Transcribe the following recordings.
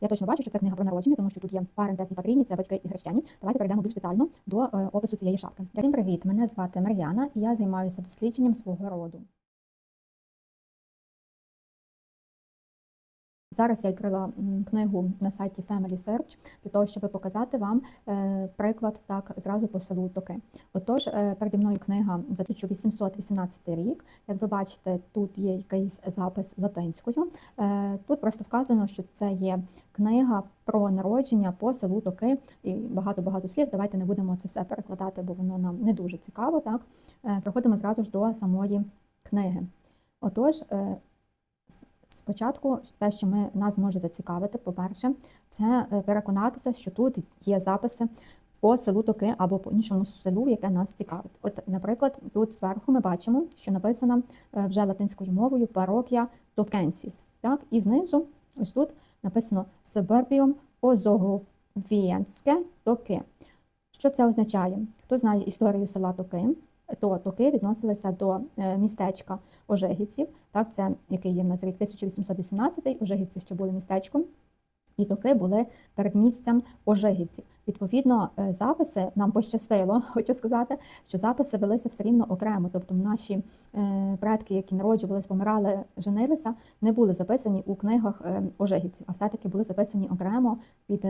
Я точно бачу, що це книга про народження, тому що тут є парентес і патрійні, це батьки і хрещені. Давайте перейдемо більш детально до е, опису цієї шапки. Всім привіт! Мене звати Мар'яна, і я займаюся дослідженням свого роду. Зараз я відкрила книгу на сайті Family Search для того, щоб показати вам е, приклад так зразу по селу Токи. Отож, е, переді мною книга за 1818 рік. Як ви бачите, тут є якийсь запис латинською. Е, Тут просто вказано, що це є книга про народження по селу Токи і багато-багато слів. Давайте не будемо це все перекладати, бо воно нам не дуже цікаво. Так Проходимо зразу ж до самої книги. Отож, спочатку те, що ми нас може зацікавити, по-перше, це е, переконатися, що тут є записи по селу Токи або по іншому селу, яке нас цікавить. От, наприклад, тут зверху ми бачимо, що написано е, вже латинською мовою парокія Токенсіс. Так, і знизу, ось тут написано Себербіум Озоговієнське Токи. Що це означає? Хто знає історію села Токи, то Токи відносилися до е, містечка Ожегівців, так, це який є в нас рік 1818, Ожегівці ще були містечком, і токи були передмістям Ожегівців. Відповідно, е, записи нам пощастило, хочу сказати, що записи велися все рівно окремо. Тобто наші е, предки, які народжувалися, помирали, женилися, не були записані у книгах е, Ожегівців, а все-таки були записані окремо під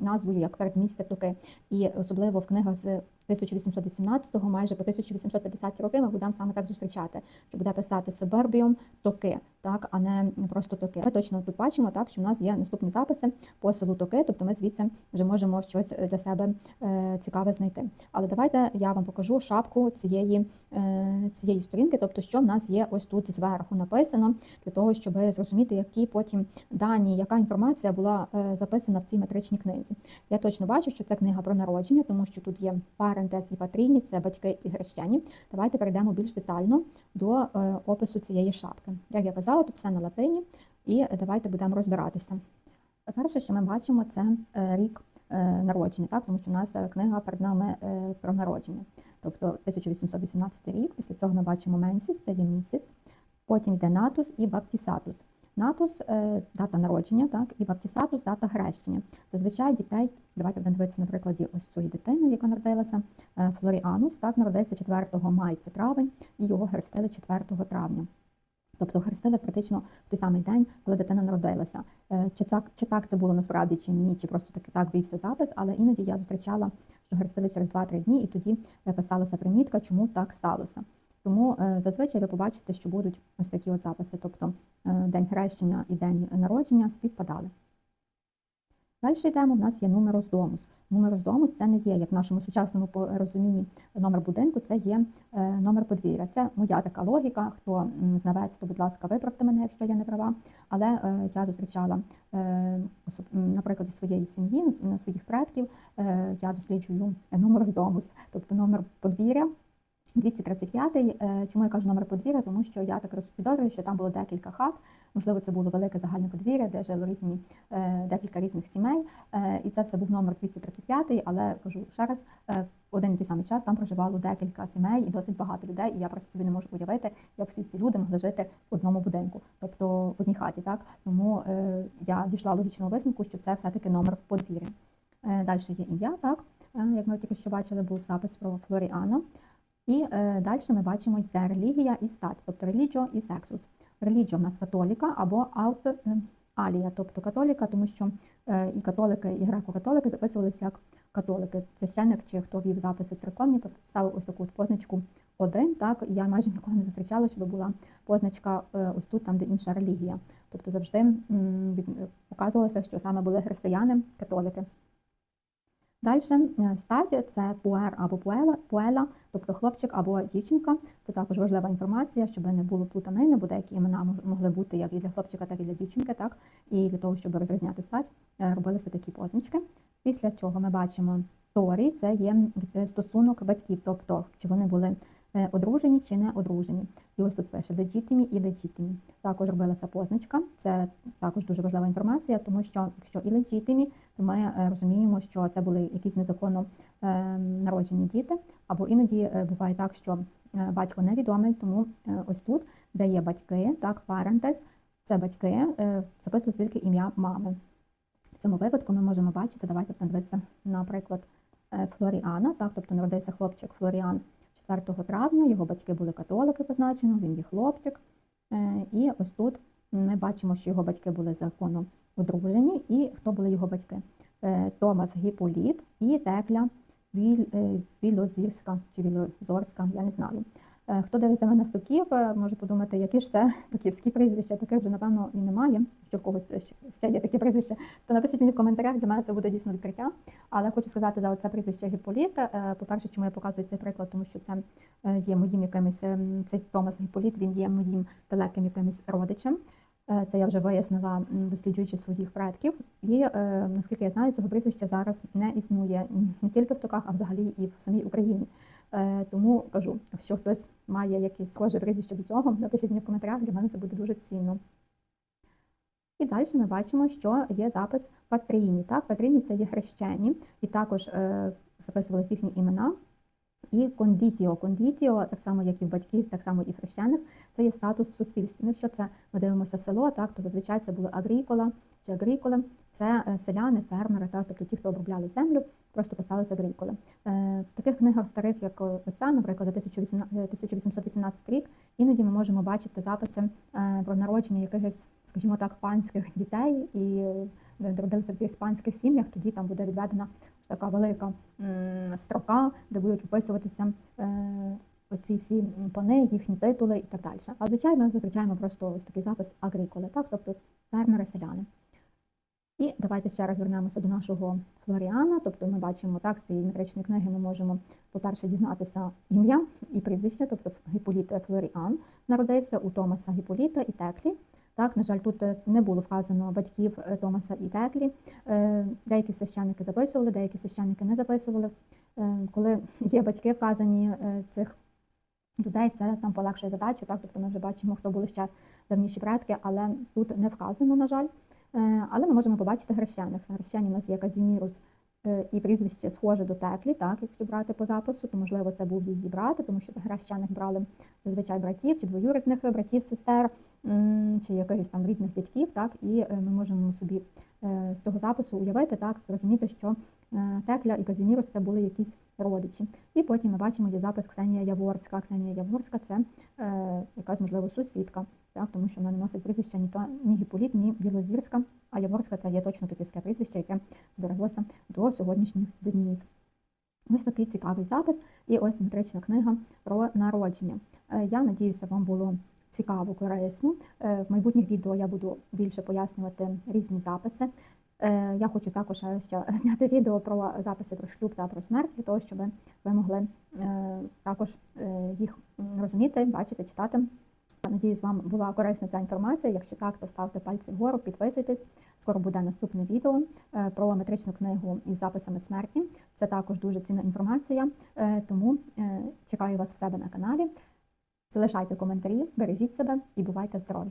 назвою як передмістя Токи. І особливо в книгах з 1818-го, майже по 1850 роки ми будемо саме так зустрічати, що буде писати Себербіум Токи, так, а не просто Токи. Ми точно тут бачимо, так, що в нас є наступні записи по селу Токи, тобто ми звідси вже можемо щось для себе е, цікаве знайти. Але давайте я вам покажу шапку цієї, е, цієї сторінки, тобто що в нас є ось тут зверху написано, для того, щоб зрозуміти, які потім дані, яка інформація була е, записана в цій метричній книзі. Я точно бачу, що це книга про народження, тому що тут є парентез і патрійні, це батьки і хрещені. Давайте перейдемо більш детально до е, опису цієї шапки. Як я казала, тут все на латині, і давайте будемо розбиратися. Перше, що ми бачимо, це е, рік е, народження, так? тому що у нас е, книга перед нами е, про народження. Тобто 1818 рік, після цього ми бачимо Менсіс, це є місяць, потім йде Натус і Баптісатус. Натус е, дата народження, так, і Баптісатус дата хрещення. Зазвичай дітей, давайте будемо дивитися на прикладі ось цієї дитини, яка народилася. Е, Флоріанус, так, народився 4 мая, це травень, і його хрестили 4 травня. Тобто хрестили практично в той самий день, коли дитина народилася. Е, Чи так, чи так це було насправді, чи ні, чи просто так, так вівся запис, але іноді я зустрічала, що хрестили через 2-3 дні, і тоді е, писалася примітка, чому так сталося. Тому е, зазвичай ви побачите, що будуть ось такі от записи, тобто день хрещення і день народження співпадали. Далі йдемо, в нас є нумерус домус. Нумерус домус це не є, як в нашому сучасному розумінні, номер будинку, це є е, номер подвір'я. Це моя така логіка. Хто знавець, то, будь ласка, виправте мене, якщо я не права. Але е, я зустрічала, е, особ- м, на прикладі своєї сім'ї, на своїх предків, я досліджую нумерус домус, тобто номер подвір'я. 235-й. Е, Чому я кажу номер подвір'я? Тому що я так підозрюю, що там було декілька хат. Можливо, це було велике загальне подвір'я, де жили різні е, декілька різних сімей. Е, І це все був номер 235, але кажу ще раз, в один і той самий час там проживало декілька сімей і досить багато людей. І я просто собі не можу уявити, як всі ці люди могли жити в одному будинку, тобто в одній хаті. Так тому я дійшла логічного висновку, що це все-таки номер подвір'я. Далі є ім'я, так як ми тільки що бачили, був запис про Флоріана. І е, далі ми бачимо йде релігія і стать, тобто реліджо і сексус. Реліджо в нас католіка або аут е, алія, тобто католіка, тому що е, і католики, і греко-католики записувалися як католики. Священник чи хто вів записи церковні, поставив ось таку от позначку один. Так я майже ніколи не зустрічала, щоб була позначка е, ось тут, там де інша релігія. Тобто завжди м, від- показувалося, що саме були християни, католики. Далі стадія це пуер або пуела, пуела, тобто хлопчик або дівчинка. Це також важлива інформація, щоб не було плутанини, бо деякі імена могли бути як і для хлопчика, так і для дівчинки. Так і для того, щоб розрізняти стать, е, робилися такі позначки. Після чого ми бачимо торі, це є е, стосунок батьків, тобто чи вони були е, одружені чи не одружені. І ось тут пише legitimі і legitimі. Також робилася позначка. Це також дуже важлива інформація, тому що якщо і legitimі, то ми е, розуміємо, що це були якісь незаконно е, народжені діти, або іноді е, буває так, що е, батько невідомий, тому е, ось тут, де є батьки, так, parentes, це батьки, е, записується тільки ім'я мами. В цьому випадку ми можемо бачити, давайте подивитися, наприклад, е, Флоріана, так, тобто народився хлопчик Флоріан 4 травня, його батьки були католики позначено, він є хлопчик. Е, І ось тут ми бачимо, що його батьки були законом одружені, і хто були його батьки? Е, Томас Гіполіт і Текля е, Вілозірська чи Вілозорська, я не знаю. Е, Хто дивиться мене з токів, може подумати, які ж це токівські прізвища, таких вже, напевно, і немає. Якщо в когось ще- є такі прізвища, то напишіть мені в коментарях, для мене це буде дійсно відкриття. Але хочу сказати за це прізвище Гіполіт. Е, По-перше, чому я показую цей приклад, тому що це е, є моїм якимось, ем, цей Томас Гіполіт, він є моїм далеким якимось родичем. Це я вже вияснила, досліджуючи своїх предків. І наскільки я знаю, цього прізвища зараз не існує не тільки в токах, а взагалі і в самій Україні. Тому кажу, якщо хтось має якесь схоже прізвище до цього, напишіть мені в коментарях, для мене це буде дуже цінно. І далі ми бачимо, що є запис Патріні. Так, Патріні це є хрещені, і також е, записувалися їхні імена. І кондітіо. Кондітіо, так само, як і в батьків, так само і в хрещених, це є статус в суспільстві. Ну, якщо це ми дивимося село, так то зазвичай це були агрікола чи агріколи, це е, селяни, фермери, так, тобто ті, хто обробляли землю, просто писалися агріколи. Е, В таких книгах старих, як оця, наприклад, за 1800 е, 1818 рік, іноді ми можемо бачити записи е, про народження якихось, скажімо так, панських дітей і народилися в якихось панських сім'ях, тоді там буде відведена така велика строка, де будуть описуватися оці всі пани, їхні титули і так далі. А звичайно, ми зустрічаємо просто ось такий запис агріколи, так, тобто фермери, селяни. І давайте ще раз вернемося до нашого Флоріана. Тобто ми бачимо так, з цієї метричної книги ми можемо, по-перше, дізнатися ім'я і прізвище, тобто Гіполіт Флоріан народився у Томаса Гіполіта і Теклі. Так, на жаль, тут е, не було вказано батьків е, Томаса і Теклі. Е, Деякі священники записували, деякі священники не записували. Коли є батьки вказані цих людей, це там полегшує задачу. Так, тобто ми вже бачимо, хто були ще давніші предки, але тут не вказано, на жаль. Е, Але ми можемо побачити грещаних. Грещані у нас є Казімірус е, і прізвище схоже до Теклі, так, якщо брати по запису, то можливо це був її брат, тому що грещаних брали зазвичай братів чи двоюрідних братів, сестер, чи якихось там рідних дядьків, так, і е, ми можемо собі з цього запису уявити, так, зрозуміти, що Текля і Казімірус це були якісь родичі. І потім ми бачимо є запис Ксенія Яворська. Ксенія Яворська це е, якась, можливо, сусідка, так, тому що вона не носить прізвище ні, то, ні Гіполіт, ні Білозірська, а Яворська це є точно токівське прізвище, яке збереглося до сьогоднішніх днів. Ось такий цікавий запис, і ось метрична книга про народження. Е, Я надіюся, вам було цікаво, корисно. Е, В майбутніх відео я буду більше пояснювати різні записи. Е, Я хочу також е, ще зняти відео про записи про шлюб та про смерть, для того, щоб ви могли е, також їх розуміти, бачити, читати. Надіюсь, вам була корисна ця інформація. Якщо так, то ставте пальці вгору, підписуйтесь. Скоро буде наступне відео про метричну книгу із записами смерті. Це також дуже цінна інформація, тому чекаю вас в себе на каналі. Залишайте коментарі, бережіть себе і бувайте здорові!